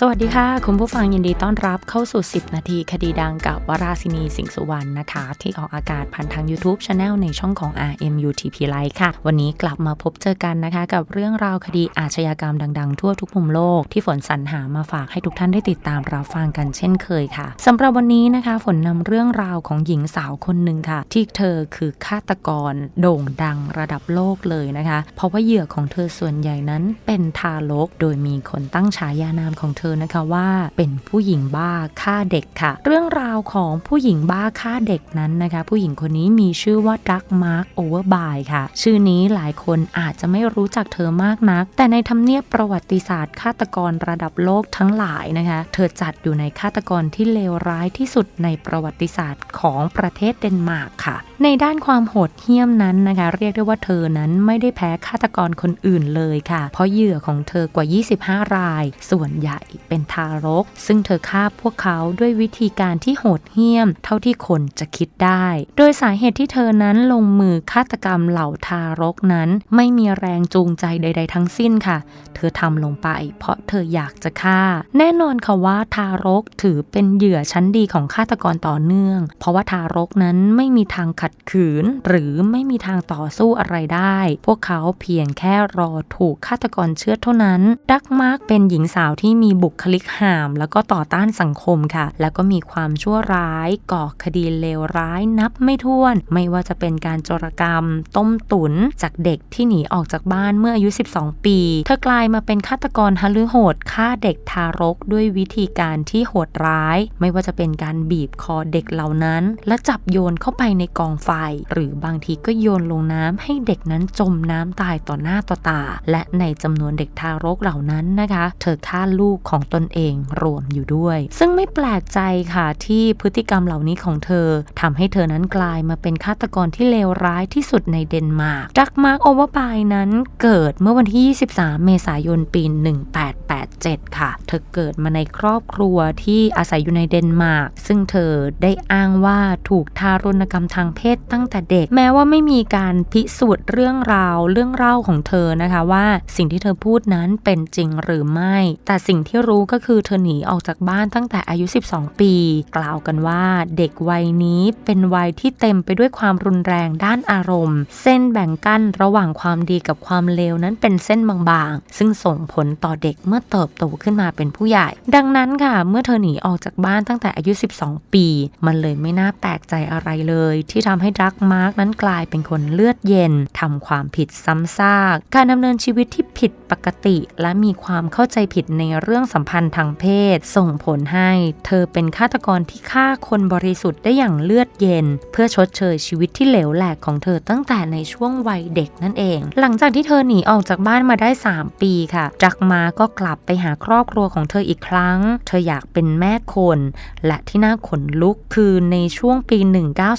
สวัสดีค่ะ คุณผู้ฟังยินดีต้อนรับเข้าสู่ 10 นาทีคดีดังกับวราศินีสิงห์สุวรรณนะคะ ที่ออกอากาศผ่านทาง YouTube Channel ในช่องของ RMUTP Live ค่ะ วันนี้กลับมาพบเจอกันนะคะ กับเรื่องราวคดีอาชญากรรมดัง ๆ ทั่วทุกมุมโลกที่ฝนสรรหามาฝากให้ทุกท่านได้ติดตามรับฟังกันเช่นเคยค่ะสำหรับวันนี้นะคะ ฝนนำเรื่องราวของหญิงสาวคนหนึ่งค่ะ ที่เธอคือฆาตกร โด่งดังระดับโลกเลยนะคะ เพราะว่าเหยื่อของเธอส่วนใหญ่นั้นเป็นทารก โดยมีคนตั้งฉายานามของเธอนะคะว่าเป็นผู้หญิงบ้าฆ่าเด็กค่ะ เรื่องราวของผู้หญิงบ้าฆ่าเด็กนั้นนะคะ ผู้หญิงคนนี้มีชื่อว่าดักมาร์กโอเวอร์บายค่ะ ชื่อนี้หลายคนอาจจะไม่รู้จักเธอมากนัก แต่ในทำเนียบประวัติศาสตร์ฆาตกรระดับโลกทั้งหลายนะคะ เธอจัดอยู่ในฆาตกรที่เลวร้ายที่สุดในประวัติศาสตร์ของประเทศเดนมาร์กค่ะ ในด้านความโหดเหี้ยมนั้นนะคะ เรียกได้ว่าเธอนั้นไม่ได้แพ้ฆาตกรคนอื่นเลยค่ะ เพราะเหยื่อของเธอกว่า 25 ราย ส่วนใหญ่เป็นทารก ซึ่งเธอฆ่าพวกเขาด้วยวิธีการที่โหดเหี้ยม เท่าที่คนจะคิดได้ โดยสาเหตุที่เธอนั้นลงมือฆาตกรรมเหล่าทารกนั้น ไม่มีแรงจูงใจใด ๆ ทั้งสิ้นค่ะ เธอทำลงไป เพราะเธออยากจะฆ่า แน่นอนค่ะว่าทารกถือเป็นเหยื่อชั้นดีของฆาตกรต่อเนื่อง เพราะว่าทารกนั้นไม่มีทางขัดขืน หรือไม่มีทางต่อสู้อะไรได้ พวกเขาเพียงแค่รอถูกฆาตกรเชือเท่านั้น ดักมาร์กเป็นหญิงสาวที่มีบุคลิกห่าม แล้วก็ต่อต้านสังคมค่ะ แล้วก็มีความชั่วร้าย ก่อคดีเลวร้ายนับไม่ถ้วน ไม่ว่าจะเป็นการโจรกรรม ต้มตุนจากเด็กที่หนีออกจากบ้านเมื่ออายุ 12 ปี เธอกลายมาเป็นฆาตกรฮลือโหดฆ่าเด็กทารกด้วยวิธีการที่โหดร้าย ไม่ว่าจะเป็นการบีบคอเด็กเหล่านั้น และจับโยนเข้าไปในกองไฟ หรือบางทีก็โยนลงน้ำให้เด็กนั้นจมน้ำตายต่อหน้าต่อตา และในจำนวนเด็กทารกเหล่านั้นนะคะ เธอฆ่าลูกของของตนเองรวมอยู่ด้วย ซึ่งไม่แปลกใจค่ะที่พฤติกรรมเหล่านี้ของเธอทำให้เธอนั้นกลายมาเป็นฆาตกรที่เลวร้ายที่สุดในเดนมาร์กดักมาร์กโอเวอร์บายนั้นเกิดเมื่อวันที่ 23 เมษายนปี 18 1887 ค่ะ เธอเกิดมาในครอบครัวที่อาศัยอยู่ในเดนมาร์ก ซึ่งเธอได้อ้างว่าถูกทารุณกรรมทางเพศตั้งแต่เด็ก แม้ว่าไม่มีการพิสูจน์เรื่องราวเรื่องเล่าของเธอนะคะว่าสิ่งที่เธอพูดนั้นเป็นจริงหรือไม่ แต่สิ่งที่รู้ก็คือเธอหนีออกจากบ้านตั้งแต่อายุ 12 ปี กล่าวกันว่าเด็กวัยนี้เป็นวัยที่เต็มไปด้วยความรุนแรงด้านอารมณ์ เส้นแบ่งกั้นระหว่างความดีกับความเลวนั้นเป็นเส้นบางๆ ซึ่งส่งผลต่อเด็กเมื่อเติบโตขึ้นมาเป็นผู้ใหญ่ ดังนั้นค่ะ เมื่อเธอหนีออกจากบ้านตั้งแต่อายุ 12 ปี มันเลยไม่น่าแปลกใจอะไรเลย ที่ทำให้ดักมาร์กนั้นกลายเป็นคนเลือดเย็นทำความผิดซ้ำซาก การดำเนินชีวิตที่ผิดปกติ และมีความเข้าใจผิดในเรื่องสัมพันธ์ทางเพศ ส่งผลให้ เธอเป็นฆาตกรที่ฆ่าคนบริสุทธิ์ได้อย่างเลือดเย็น เพื่อชดเชยชีวิตที่เหลวแหลกของเธอตั้งแต่ในช่วงวัยเด็กนั่นเอง หลังจากที่เธอหนีออกจากบ้านมาได้ 3 ปีค่ะจักมาก็กลลับไปหาครอบครัวของเธออีกครั้ง เธออยากเป็นแม่คน และที่น่าขนลุกคือในช่วงปี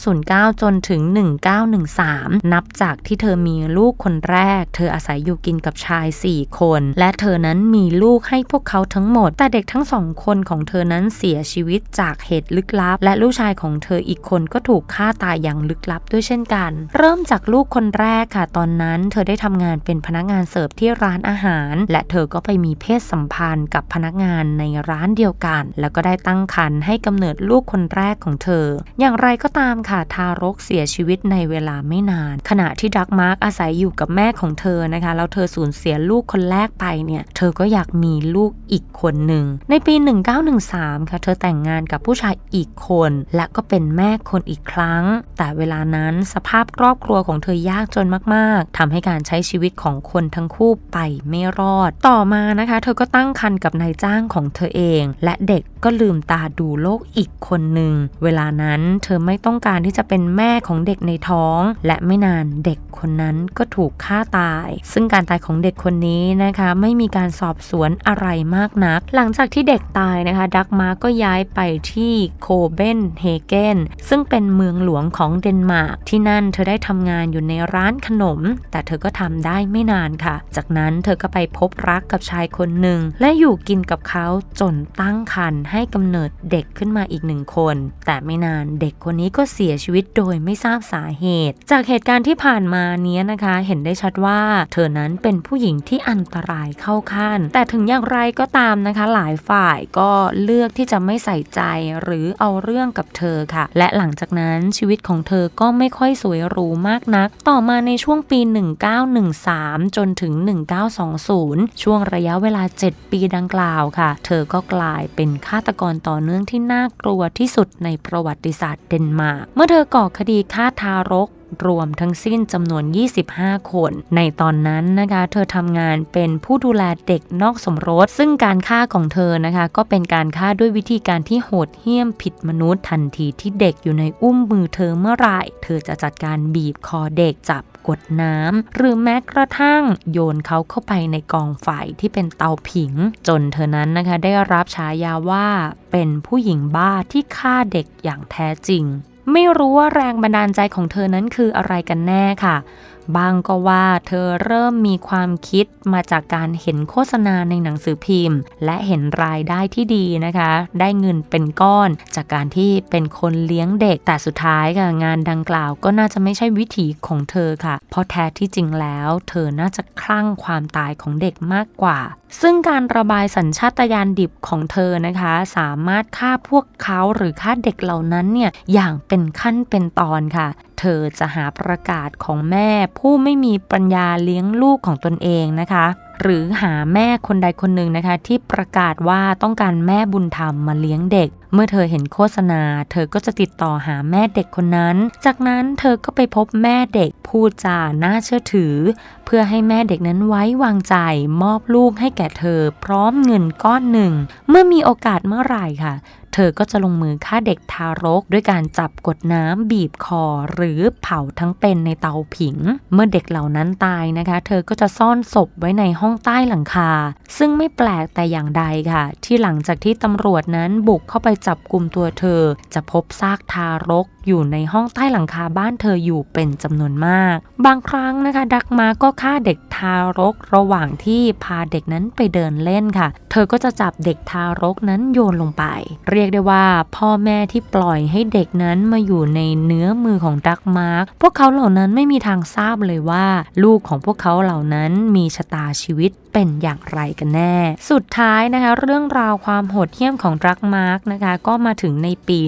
1909 จนถึง 1913 นับจากที่เธอมีลูกคนแรก เธออาศัยอยู่กินกับชาย 4 คน และเธอนั้นมีลูกให้พวกเขาทั้งหมด แต่เด็กทั้งสองคนของเธอนั้นเสียชีวิตจากเหตุลึกลับ และลูกชายของเธออีกคนก็ถูกฆ่าตายอย่างลึกลับด้วยเช่นกัน เริ่มจากลูกคนแรกค่ะ ตอนนั้น เธอได้ทำงานเป็นพนักงานเสิร์ฟที่ร้านอาหาร และเธอก็ไปมีเพศสัมพันธ์กับพนักงานในร้านเดียวกัน แล้วก็ได้ตั้งครรภ์ให้กำเนิดลูกคนแรกของเธอ อย่างไรก็ตามค่ะทารกเสียชีวิตในเวลาไม่นาน ขณะที่ดักมาร์กอาศัยอยู่กับแม่ของเธอนะคะแล้วเธอสูญเสียลูกคนแรกไปเนี่ยเธอก็อยากมีลูกอีกคนหนึ่งในปี 1913 ค่ะเธอแต่งงานกับผู้ชายอีกคน และก็เป็นแม่คนอีกครั้ง แต่เวลานั้นสภาพครอบครัวของเธอยากจนมาก ๆทำให้การใช้ชีวิตของคนทั้งคู่ไปไม่รอด ต่อมานะคะเธอก็ตั้งครรภ์กับนายจ้างของเธอเอง และเด็กก็ลืมตาดูโลกอีกคนหนึ่ง เวลานั้นเธอไม่ต้องการที่จะเป็นแม่ของเด็กในท้อง และไม่นานเด็กคนนั้นก็ถูกฆ่าตาย ซึ่งการตายของเด็กคนนี้นะคะไม่มีการสอบสวนอะไรมากนัก หลังจากที่เด็กตายนะคะ ดักมาก็ย้ายไปที่โคเบนเฮเกนซึ่งเป็นเมืองหลวงของเดนมาร์กที่นั่นเธอได้ทำงานอยู่ในร้านขนม แต่เธอก็ทำได้ไม่นานค่ะ จากนั้นเธอก็ไปพบรักกับชายคนหนึ่ง และอยู่กินกับเขาจนตั้งครรภ์ให้กำเนิดเด็กขึ้นมาอีกหนึ่งคน แต่ไม่นานเด็กคนนี้ก็เสียชีวิตโดยไม่ทราบสาเหตุ จากเหตุการณ์ที่ผ่านมานี้นะคะ เห็นได้ชัดว่าเธอนั้นเป็นผู้หญิงที่อันตรายเข้าขั้น แต่ถึงอย่างไรก็ตามนะคะ หลายฝ่ายก็เลือกที่จะไม่ใส่ใจหรือเอาเรื่องกับเธอค่ะ และหลังจากนั้นชีวิตของเธอก็ไม่ค่อยสวยหรูมากนัก ต่อมาในช่วงปี 1913 จนถึง 1920 ช่วงระยะเวลา7 ปีดังกล่าวค่ะ เธอก็กลายเป็นฆาตกรต่อเนื่องที่น่ากลัวที่สุดในประวัติศาสตร์เดนมาร์ก เมื่อเธอก่อคดีฆ่าทารก รวมทั้งสิ้นจำนวน 25 คน ในตอนนั้นนะคะเธอทำงานเป็นผู้ดูแลเด็กนอกสมรส ซึ่งการฆ่าของเธอนะคะ ก็เป็นการฆ่าด้วยวิธีการที่โหดเหี้ยมผิดมนุษย์ทันทีที่เด็กอยู่ในอุ้มมือเธอเมื่อไหร่เธอจะจัดการบีบคอเด็กจับกดน้ำหรือแม้กระทั่งโยนเขาเข้าไปในกองไฟที่เป็นเตาผิง จนเธอนั้นนะคะได้รับฉายาว่าเป็นผู้หญิงบ้าที่ฆ่าเด็กอย่างแท้จริง ไม่รู้ว่าแรงบันดาลใจของเธอนั้นคืออะไรกันแน่ค่ะบางก็ว่าเธอเริ่มมีความคิดมาจากการเห็นโฆษณาในหนังสือพิมพ์ และเห็นรายได้ที่ดีนะคะ ได้เงินเป็นก้อน จากการที่เป็นคนเลี้ยงเด็ก แต่สุดท้ายค่ะงานดังกล่าวก็น่าจะไม่ใช่วิถีของเธอค่ะ เพราะแท้ที่จริงแล้ว เธอน่าจะคลั่งความตายของเด็กมากกว่าซึ่งการระบายสัญชาตญาณดิบของเธอนะคะ สามารถฆ่าพวกเขาหรือฆ่าเด็กเหล่านั้นเนี่ยอย่างเป็นขั้นเป็นตอนค่ะ เธอจะหาประกาศของแม่ผู้ไม่มีปัญญาเลี้ยงลูกของตนเองนะคะ หรือหาแม่คนใดคนหนึ่งนะคะ ที่ประกาศว่าต้องการแม่บุญธรรมมาเลี้ยงเด็ก เมื่อเธอเห็นโฆษณา เธอก็จะติดต่อหาแม่เด็กคนนั้น จากนั้นเธอก็ไปพบแม่เด็กพูดจาน่าเชื่อถือ เพื่อให้แม่เด็กนั้นไว้วางใจ มอบลูกให้แก่เธอ พร้อมเงินก้อนหนึ่ง เมื่อมีโอกาสเมื่อไหร่ค่ะเธอก็จะลงมือฆ่าเด็กทารก ด้วยการจับกดน้ำบีบคอ หรือเผาทั้งเป็นในเตาผิง เมื่อเด็กเหล่านั้นตายนะคะ เธอก็จะซ่อนศพไว้ในห้องใต้หลังคา ซึ่งไม่แปลกแต่อย่างใดค่ะ ที่หลังจากที่ตำรวจนั้นบุกเข้าไปจับกลุ่มตัวเธอ จะพบซากทารก อยู่ในห้องใต้หลังคาบ้านเธออยู่เป็นจำนวนมาก บางครั้งนะคะ ดักมาก็ฆ่าเด็กทารกระหว่างที่พาเด็กนั้นไปเดินเล่นค่ะ เธอก็จะจับเด็กทารกนั้นโยนลงไป เรียกได้ว่าพ่อแม่ที่ปล่อยให้เด็กนั้นมาอยู่ในเนื้อมือของดักมาร์กพวกเขาเหล่านั้นไม่มีทางทราบเลยว่า ลูกของพวกเขาเหล่านั้นมีชะตาชีวิตเป็นอย่างไรกันแน่ สุดท้ายนะคะ เรื่องราวความโหดเหี้ยมของดรักมาร์กนะคะ ก็มาถึงในปี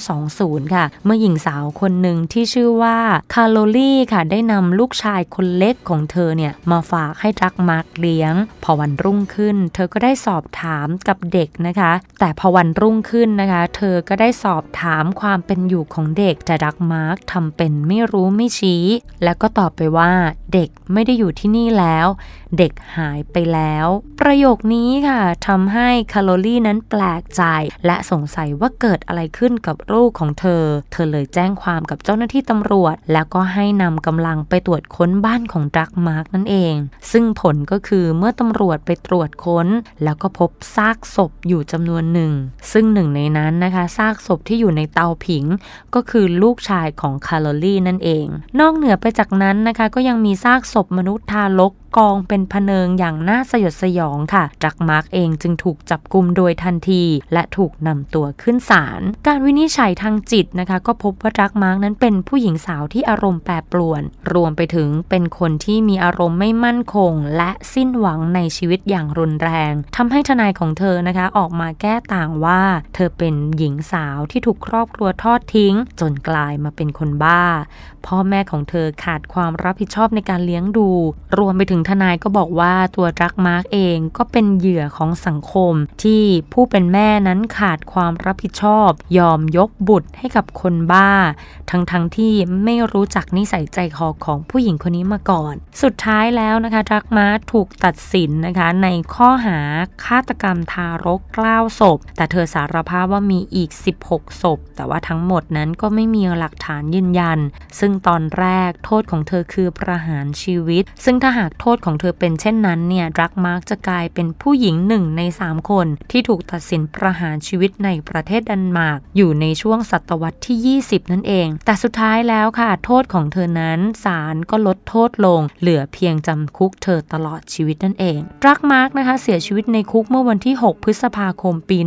1920 ค่ะ เมื่อหญิงสาวคนหนึ่งที่ชื่อว่าคาร์โลลี่ค่ะ ได้นำลูกชายคนเล็กของเธอเนี่ย มาฝากให้ดรักมาร์กเลี้ยง พอวันรุ่งขึ้น เธอก็ได้สอบถามกับเด็กนะคะ แต่พอวันรุ่งขึ้นนะคะ เธอก็ได้สอบถามความเป็นอยู่ของเด็กแต่ดักมาร์กทำเป็นไม่รู้ไม่ชี้ แล้วก็ตอบไปว่าเด็กไม่ได้อยู่ที่นี่แล้ว เด็กหายไปแล้ว ประโยคนี้ค่ะทำให้คาร์โลลี่นั้นแปลกใจ และสงสัยว่าเกิดอะไรขึ้นกับลูกของเธอ เธอเลยแจ้งความกับเจ้าหน้าที่ตำรวจ แล้วก็ให้นำกำลังไปตรวจค้นบ้านของดักมาร์กนั่นเอง ซึ่งผลก็คือเมื่อตำรวจไปตรวจค้น แล้วก็พบซากศพอยู่จำนวนหนึ่ง ซึ่งหนึ่งในนั้นนะคะซากศพที่อยู่ในเตาผิง ก็คือลูกชายของคาร์โลลี่นั่นเอง นอกเหนือไปจากนั้นนะคะก็ยังมีซากศพมนุษย์ทารก กองเป็นพเนิงอย่างน่าสยดสยองค่ะดักมาร์กเองจึงถูกจับกุมโดยทันที และถูกนำตัวขึ้นศาล การวินิจฉัยทางจิตนะคะ ก็พบว่าดักมาร์กนั้นเป็นผู้หญิงสาวที่อารมณ์แปรปรวน รวมไปถึงเป็นคนที่มีอารมณ์ไม่มั่นคง และสิ้นหวังในชีวิตอย่างรุนแรงทำให้ทนายของเธอนะคะออกมาแก้ต่างว่า เธอเป็นหญิงสาวที่ถูกครอบครัวทอดทิ้ง จนกลายมาเป็นคนบ้า พ่อแม่ของเธอขาดความรับผิดชอบในการเลี้ยงดู รวมไปถึงทนายก็บอกว่าตัวดักมาร์กเองก็เป็นเหยื่อของสังคม ที่ผู้เป็นแม่นั้นขาดความรับผิดชอบ ยอมยกบุตรให้กับคนบ้า ทั้งๆทที่ไม่รู้จักนิสัยใจคอของผู้หญิงคนนี้มาก่อน สุดท้ายแล้วนะคะดักมาร์กถูกตัดสินนะคะในข้อหาฆาตกรรมทารก9ศพ แต่เธอสารภาพว่ามีอีก 16 ศพ แต่ว่าทั้งหมดนั้นก็ไม่มีหลักฐานยืนยัน ซึ่งตอนแรกโทษของเธอคือประหารชีวิต ซึ่งถ้าหากโทษของเธอเป็นเช่นนั้นเนี่ยดักมาร์กจะกลายเป็นผู้หญิงหนึ่งใน 3 คน ที่ถูกตัดสินประหารชีวิตในประเทศดันมาร์กอยู่ในช่วงศตวรรษที่ 20 นั่นเอง แต่สุดท้ายแล้วค่ะ โทษของเธอนั้นศาลก็ลดโทษลง เหลือเพียงจำคุกเธอตลอดชีวิตนั่นเองดักมาร์กนะคะเสียชีวิตในคุกเมื่อวันที่ 6 พฤษภาคมปี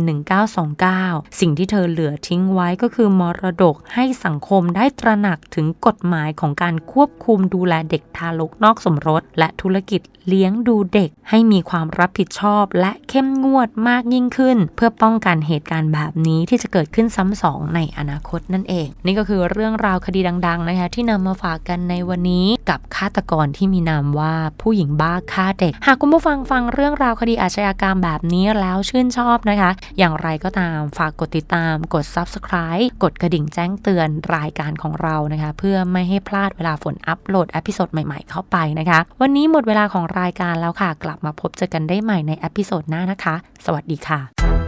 1929 สิ่งที่เธอเหลือทิ้งไว้ก็คือมรดกให้สังคมได้ตระหนักถึงกฎหมายของการควบคุมดูแลเด็กทารกนอกสมรส และทุรกิจเลี้ยงดูเด็ก ให้มีความรับผิดชอบและเข้มงวดมากยิ่งขึ้น เพื่อป้องกันเหตุการณ์แบบนี้ที่จะเกิดขึ้นซ้ำสองในอนาคตนั่นเอง นี่ก็คือเรื่องราวคดีดัง ๆ นะคะที่นำมาฝากกันในวันนี้กับฆาตกรที่มีนามว่าผู้หญิงบ้าฆ่าเด็ก หากคุณผู้ฟังฟังเรื่องราวคดีอาชญากรรมแบบนี้แล้วชื่นชอบนะคะ อย่างไรก็ตามฝากกดติดตาม กด subscribe กดกระดิ่งแจ้งเตือนรายการของเรานะคะ เพื่อไม่ให้พลาดเวลาฝนอัปโหลดอพิโซดใหม่ ๆ เข้าไปนะคะ วันนี้หมดมดเวลาของรายการแล้วค่ะ กลับมาพบเจอกันได้ใหม่ในอพิโซดหน้านะคะ สวัสดีค่ะ